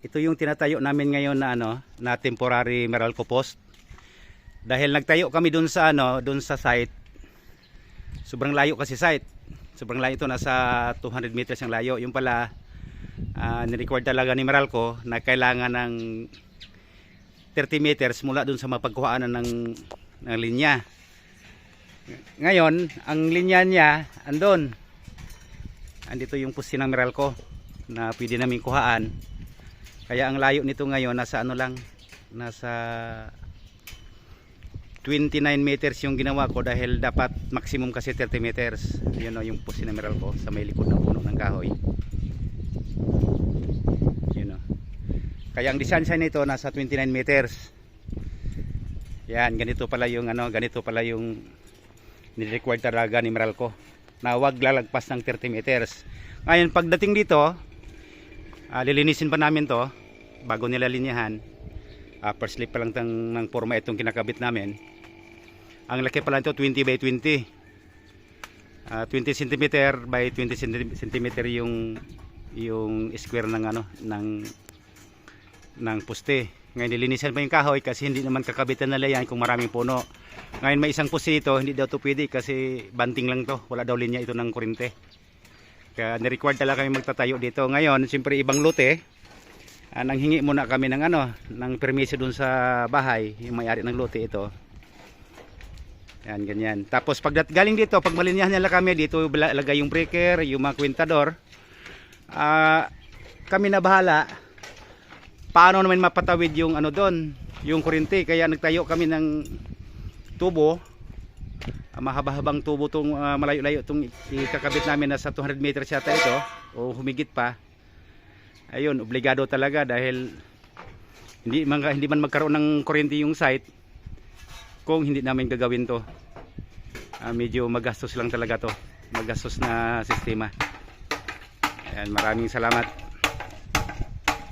ito yung tinatayo namin ngayon na ano, na temporary Meralco post. Dahil nagtayo kami dun sa ano, dun sa site. Sobrang layo kasi site. Sobrang layo ito, nasa 200 meters ang layo. Yung pala, ah, ni-record talaga ni Meralco na kailangan ng 30 meters mula dun sa mapagkuhaanan ng, ng linya. Ngayon, ang linya niya, andun. Andito yung pusi ng Meralco na pwede namin kuhaan. Kaya ang layo nito ngayon nasa ano lang, nasa 29 meters yung ginawa ko dahil dapat maximum kasi 30 meters. Yun o yung pusi ng Meralco sa may likod ng puno ng kahoy. Yun o. Kaya ang distansya nito nasa 29 meters. Yan, ganito pala yung ano, ganito pala yung ni-required talaga ni Meralco na wag lalagpas ng 30 meters. Ngayon pagdating dito, ah, lilinisin pa namin to bago nila linyahan. Upper slip pa lang tang, ng forma itong kinakabit namin. Ang laki pala nito 20 by 20. Ah, 20 cm by 20 cm yung yung square ng ano ng ng poste. Ngayon nilinisan pa yung kahoy kasi hindi naman kakabitan nila yan kung maraming puno. Ngayon may isang poste ito, hindi daw to pwede kasi banting lang to. Wala daw linya ito ng kurente. Kaya ni-required talaga kami magtatayo dito. Ngayon, siyempre ibang lote, ah, nanghingi muna kami ng ano, ng permiso dun sa bahay, yung may-ari ng lote ito. Yan, ganyan. Tapos pag galing dito, pag malinyahan nila kami, dito lagay yung breaker, yung mga kwintador. Ah, kami na bahala. Paano naman mapatawid yung ano doon, yung kuryente. Kaya nagtayo kami ng tubo. Ah, mahaba-habang tubo tong ah, malayo-layo tong ikakabit namin nasa 200 meters yata ito o humigit pa. Ayun, obligado talaga dahil hindi man hindi man magkaroon ng kuryente yung site kung hindi namin gagawin to. Ah, medyo magastos lang talaga to. Magastos na sistema. Ayan, maraming salamat.